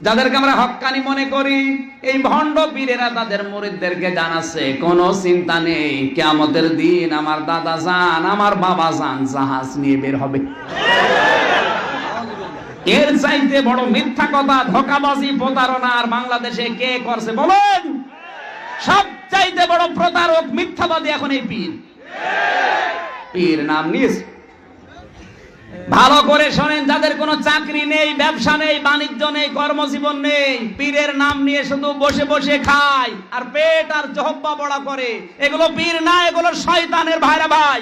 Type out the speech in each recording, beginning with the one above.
যাদেরকে আমরা হক্কানি মনে করি, এই ভণ্ড পীরেরা তাদের মুরিদদেরকে জানাচ্ছে, কোনো চিন্তা নেই, কেয়ামতের দিন আমার দাদা যান, আমার বাবা যান, জাহাজ নিয়ে বের হবে। এর চাইতে বড় মিথ্যা কথা, ধোকাবাজি, প্রতারণা আর বাংলাদেশে কে করছে বলেন? সব চাইতে বড় প্রতারক, মিথ্যাবাদী এখন এই পীর। পীর নাম নিস ভালো করে শোনেন, যাদের কোনো চাকরি নেই, ব্যবসা নেই, বাণিজ্য নেই, কর্মজীবন নেই, পীরের নাম নিয়ে শুধু বসে বসে খায়, আর পেট আর জহব্বা বড়া করে, এগুলো পীর না, এগুলো শয়তানের ভাইরা ভাই।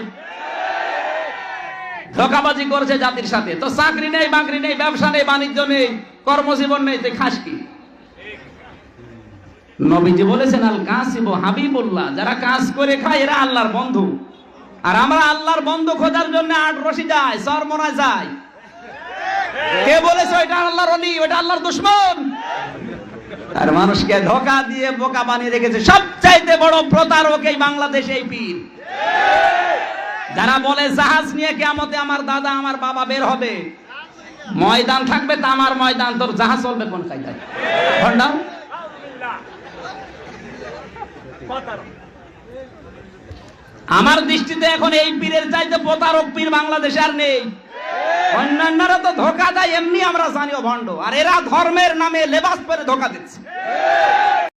ধোকাবাজি করছে জাতির সাথে। তো চাকরি নেই, বাকরি নেই, ব্যবসা নেই, বাণিজ্য নেই, কর্মজীবন নেই, তুই খাস কি? নবীজি বলেছেন আল কাসিব হাবিবুল্লাহ, যারা কাজ করে খায়, এরা আল্লাহর বন্ধু। আর আমরা আল্লাহর বন্ধু খোঁজার জন্য আট রশি যায় চরমনায় যায়। কে বলেছে ওইটা আল্লাহর অলি ওইটা আল্লাহর দুশ্মন? আর মানুষকে ধোকা দিয়ে বোকা বানিয়ে রেখেছে সবচাইতে বড় প্রতারক এই বাংলাদেশে, এই পীর। যারা বলে জাহাজ নিয়ে কেমতে আমার দাদা, আমার বাবা বের হবে, ময়দান থাকবে তা আমার ময়দান, তোর জাহাজ চলবে কোন কায়দায়? ভণ্ডা আমার দৃষ্টিতে এখন এই পীরের চাইতে প্রতারক পীর বাংলাদেশে আর নেই। অন্যান্যরা তো ধোকা দেয়, এমনি আমরা জানিও ভণ্ড। আর এরা ধর্মের নামে লেবাস পরে ধোকা দিচ্ছে।